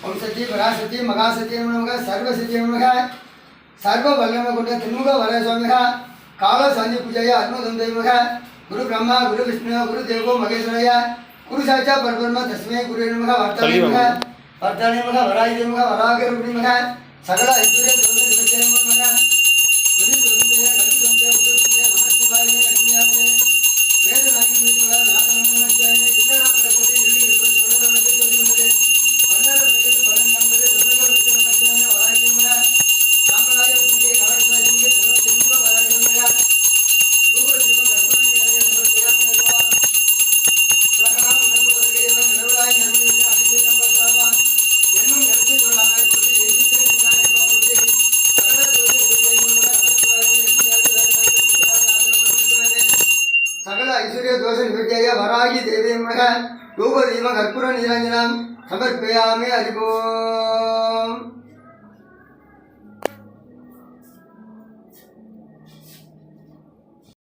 ओम सती परा सती मगा सती नमः सर्व सती नमः सर्व वल्लम कुंड त्रिमुख वलय स्वामी काल संधि पूजय अग्नोदंदय गुरु ब्रह्मा गुरु विष्णु गुरु देवो महेश्वरय गुरु साक्षा परब्रह्म तस्मै गुरु नमः वर्तने नमः वर्तने नमः वराय नमः वराग रूप नमः सकल ऐश्वर्य दोष विजय नमः गुरु दोषय कल्प दोषय उत्तर दोषय नमः शिवाय लक्ष्मी आपले वेद नायक मित्र नाथ नमः शिवाय इतना पद कोटि சகல ஐஸ்வர்ய தோஷ நிவர்த்தியாக வராகி தேவியமாக ரூபதீப கற்பூர நிரஞ்சனம். சமர்ப்பயாமே அறிவோம்